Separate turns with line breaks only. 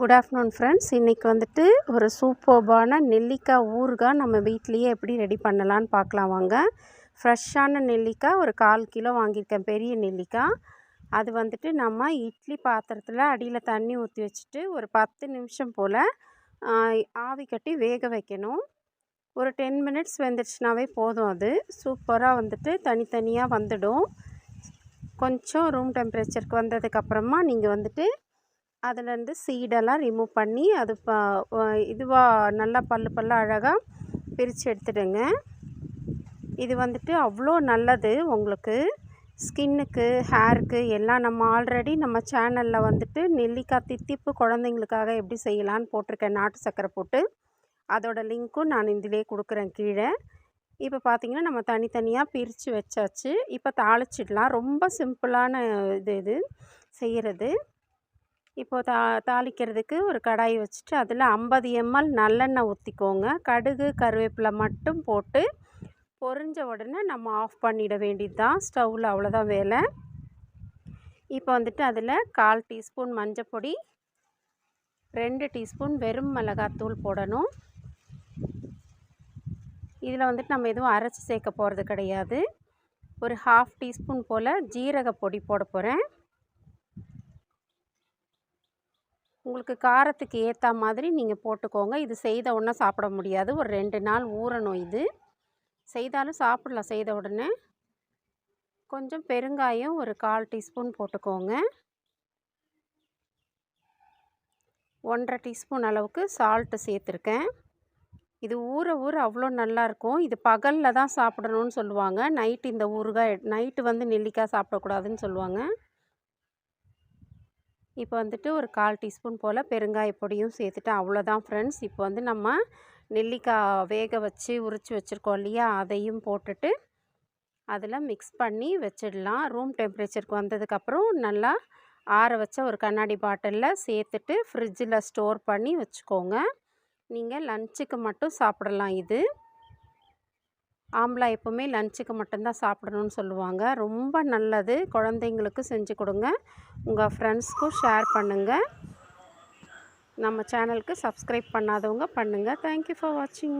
Good afternoon friends இன்றைக்கி வந்துட்டு ஒரு சூப்பர்பான நெல்லிக்காய் ஊறுகாய் நம்ம வீட்லேயே எப்படி ரெடி பண்ணலான்னு பார்க்கலாம் வாங்க. ஃப்ரெஷ்ஷான நெல்லிக்காய் ஒரு கால் கிலோ வாங்கியிருக்கேன் பெரிய நெல்லிக்காய். அது வந்துட்டு நம்ம இட்லி பாத்திரத்தில் அடியில் தண்ணி ஊற்றி வச்சுட்டு ஒரு பத்து நிமிஷம் போல் ஆவி கட்டி வேக வைக்கணும். ஒரு டென் மினிட்ஸ் வெந்துடுச்சுனாவே போதும் அது. சூப்பராக வந்துட்டு தனித்தனியாக வந்துடும். கொஞ்சம் ரூம் டெம்பரேச்சருக்கு வந்ததுக்கப்புறமா நீங்கள் வந்துட்டு அதுலேருந்து சீடெல்லாம் ரிமூவ் பண்ணி அது ப இதுவாக நல்லா பல்லு பல்லாக அழகாக பிரித்து எடுத்துடுங்க. இது வந்துட்டு அவ்வளோ நல்லது உங்களுக்கு. ஸ்கின்னுக்கு ஹேருக்கு எல்லாம் நம்ம ஆல்ரெடி நம்ம சேனலில் வந்துட்டு நெல்லிக்காய் தித்திப்பு குழந்தைங்களுக்காக எப்படி செய்யலான்னு போட்டிருக்கேன். நாட்டு சர்க்கரை போட்டு. அதோட லிங்க்கும் நான் இதிலே கொடுக்குறேன் கீழே. இப்போ பார்த்திங்கன்னா நம்ம தனித்தனியாக பிரித்து வச்சாச்சு. இப்போ தாளிச்சிடலாம். ரொம்ப சிம்பிளான இது இது செய்கிறது இப்போது தா தாளிக்கிறதுக்கு ஒரு கடாய் வச்சுட்டு அதில் ஐம்பது எம்எல் நல்லெண்ணெய் ஊற்றிக்கோங்க கடுகு கருவேப்பிலை மட்டும் போட்டு பொரிஞ்ச உடனே நம்ம ஆஃப் பண்ணிட வேண்டியது தான் ஸ்டவ்வில் அவ்வளோதான் வேலை. இப்போ வந்துட்டு அதில் கால் டீஸ்பூன் மஞ்சப்பொடி ரெண்டு டீஸ்பூன் வெறும் மிளகாத்தூள் போடணும். இதில் வந்துட்டு நம்ம எதுவும் அரைச்சி சேர்க்க போகிறது கிடையாது. ஒரு ஹாஃப் டீஸ்பூன் போல் ஜீரக பொடி போட போகிறேன். உங்களுக்கு காரத்துக்கு ஏற்ற மாதிரி நீங்கள் போட்டுக்கோங்க. இது செய்த உடனே சாப்பிட முடியாது. ஒரு ரெண்டு நாள் ஊறணும் இது. செய்தாலும் சாப்பிடலாம். செய்த உடனே கொஞ்சம் பெருங்காயம் ஒரு கால் டீஸ்பூன் போட்டுக்கோங்க. ஒன்றரை டீஸ்பூன் அளவுக்கு சால்ட்டு சேர்த்துருக்கேன். இது ஊற ஊற அவ்வளோ நல்லாயிருக்கும் இது பகலில் தான் சாப்பிடணும்னு சொல்லுவாங்க. நைட்டு இந்த ஊறுகாய் நைட்டு வந்து நெல்லிக்காய் சாப்பிடக்கூடாதுன்னு சொல்லுவாங்க. இப்போ வந்துட்டு ஒரு கால் டீஸ்பூன் போல் பெருங்காய பொடியும் சேர்த்துட்டு அவ்வளோதான் ஃப்ரெண்ட்ஸ் இப்போ வந்து நம்ம நெல்லிக்காய் வேக வச்சு உரித்து வச்சுருக்கோம் இல்லையா? அதையும் போட்டுட்டு அதில் மிக்ஸ் பண்ணி வச்சிடலாம். ரூம் டெம்பரேச்சருக்கு வந்ததுக்கப்புறம் நல்லா ஆற வச்ச ஒரு கண்ணாடி பாட்டிலில் சேர்த்துட்டு ஃப்ரிட்ஜில் ஸ்டோர் பண்ணி வச்சுக்கோங்க. நீங்கள் லஞ்சுக்கு மட்டும் சாப்பிடலாம் இது. ஆம்பளை எப்போவுமே லஞ்சுக்கு மட்டும்தான் சாப்பிடணும்னு சொல்லுவாங்க. ரொம்ப நல்லது. குழந்தைங்களுக்கு செஞ்சு கொடுங்க. உங்கள் ஃப்ரெண்ட்ஸ்க்கும் ஷேர் பண்ணுங்கள் நம்ம சேனலுக்கு சப்ஸ்கிரைப் பண்ணாதவங்க பண்ணுங்கள் தேங்க்யூ ஃபார் வாட்சிங்